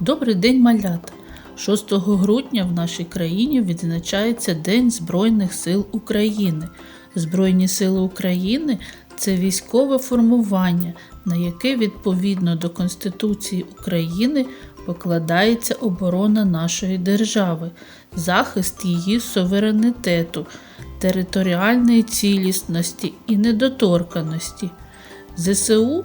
Добрий день, малята! 6 грудня в нашій країні відзначається День Збройних сил України. Збройні сили України це військове формування, на яке відповідно до Конституції України покладається оборона нашої держави, захист її суверенітету, територіальної цілісності і недоторканості. ЗСУ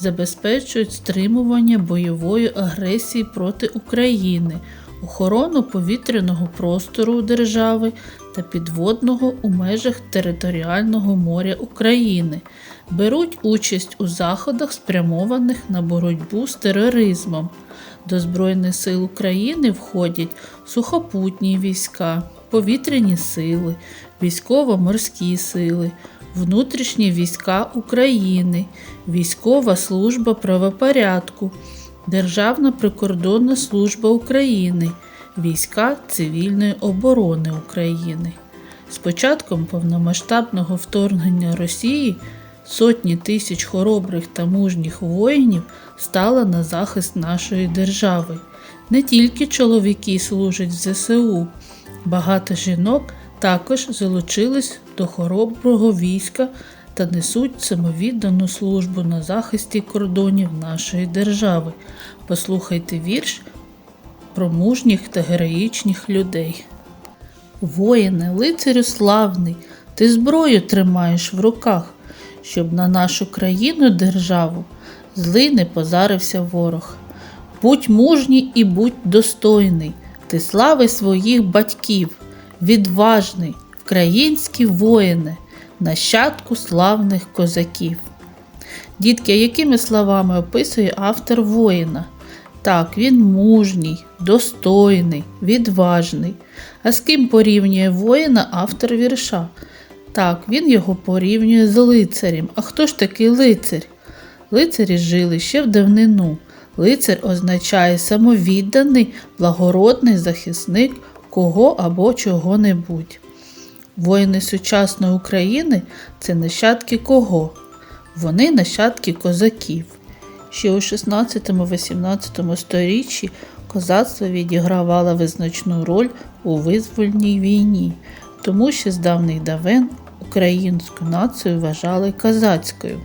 забезпечують стримування бойової агресії проти України, охорону повітряного простору держави та підводного у межах територіального моря України, беруть участь у заходах, спрямованих на боротьбу з тероризмом. До Збройних сил України входять сухопутні війська, повітряні сили, військово-морські сили, внутрішні війська України, Військова служба правопорядку, Державна прикордонна служба України, Війська цивільної оборони України. З початком повномасштабного вторгнення Росії сотні тисяч хоробрих та мужніх воїнів стали на захист нашої держави. Не тільки чоловіки служать в ЗСУ, багато жінок також залучились до хороброго війська та несуть самовіддану службу на захисті кордонів нашої держави. Послухайте вірш про мужніх та героїчних людей. Воїне, лицарю славний, ти зброю тримаєш в руках, щоб на нашу країну державу злий не позарився ворог. Будь мужній і будь достойний, ти слави своїх батьків, відважний, українські воїни, нащадку славних козаків. Дітки, якими словами описує автор воїна? Так, він мужній, достойний, відважний. А з ким порівнює воїна автор вірша? Так, він його порівнює з лицарем. А хто ж такий лицар? Лицарі жили ще в давнину. Лицар означає самовідданий, благородний захисник кого або чого-небудь. Воїни сучасної України це нащадки кого? Вони нащадки козаків. Ще у 16-18 сторіччі козацтво відігравало визначну роль у визвольній війні, тому що з давних давен українську націю вважали козацькою.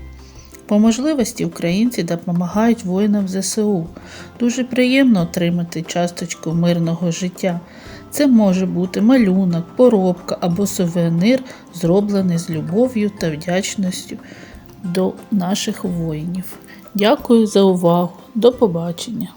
По можливості українці допомагають воїнам ЗСУ. Дуже приємно отримати часточку мирного життя. Це може бути малюнок, поробка або сувенир, зроблений з любов'ю та вдячністю до наших воїнів. Дякую за увагу. До побачення!